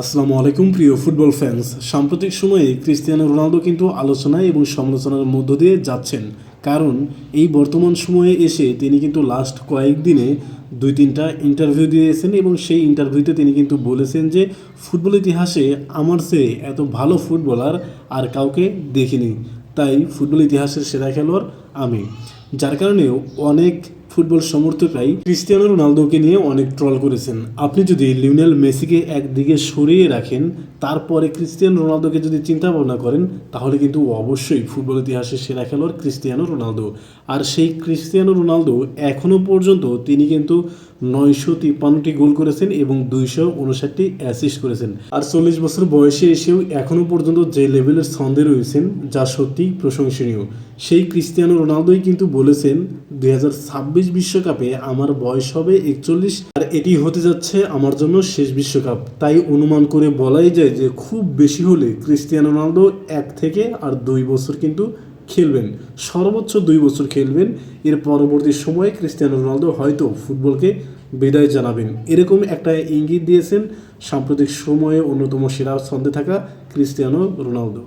আসসালামু আলাইকুম, প্রিয় ফুটবল ফ্যান্স সাম্প্রতিক সময়ে ক্রিস্টিয়ানো রোনালদো কিন্তু আলোচনায় এবং সমালোচনার মধ্য দিয়ে যাচ্ছেন। কারণ এই বর্তমান সময়ে এসে তিনি কিন্তু লাস্ট কয়েকদিনে দুই তিনটা ইন্টারভিউ দিয়েছেন এবং সেই ইন্টারভিউতে তিনি কিন্তু বলেছেন যে, ফুটবল ইতিহাসে আমার চেয়ে এত ভালো ফুটবলার আর কাউকে দেখিনি। তাই ফুটবল ইতিহাসের সেরা খেলোয়াড় আমি। যার কারণে অনেক ফুটবল সমর্থকরাই ক্রিস্টিয়ানো রোনালদোকে নিয়ে অনেক ট্রল করেছেন। আপনি যদি লিওনেল মেসিকে একদিকে সরিয়ে রাখেন, তারপরে ক্রিস্টিয়ানো রোনালদোকে যদি চিন্তা ভাবনা করেন, তাহলে কিন্তু অবশ্যই ফুটবল ইতিহাসের সেরা খেলোয়াড় ক্রিস্টিয়ানো রোনালদো। আর সেই ক্রিস্টিয়ানো রোনালদো এখনও পর্যন্ত তিনি কিন্তু নয়শো তিপ্পান্নটি গোল করেছেন এবং দুইশো উনষাটটি অ্যাসিস্ট করেছেন। আর চল্লিশ বছর বয়সে এসেও এখনও পর্যন্ত যে লেভেলের ছন্দে রয়েছেন, যা সত্যিই প্রশংসনীয়। সেই ক্রিস্টিয়ানো রোনালদোই কিন্তু বলেছেন, দুই হাজার ছাব্বিশ বিশ্বকাপে আমার বয়স হবে একচল্লিশ, আর এটি হতে যাচ্ছে আমার জন্য শেষ বিশ্বকাপ। তাই অনুমান করে বলাই যায় যে খুব বেশি হলে ক্রিস্টিয়ানো রোনালদো এক থেকে আর দুই বছর কিন্তু খেলবেন, সর্বোচ্চ দুই বছর খেলবেন। এর পরবর্তী সময়ে ক্রিস্টিয়ানো রোনালদো হয়তো ফুটবলকে বিদায় জানাবেন। এরকম একটা ইঙ্গিত দিয়েছেন সাম্প্রতিক সময়ে অন্যতম সেরা ছন্দে থাকা ক্রিস্টিয়ানো রোনালদো।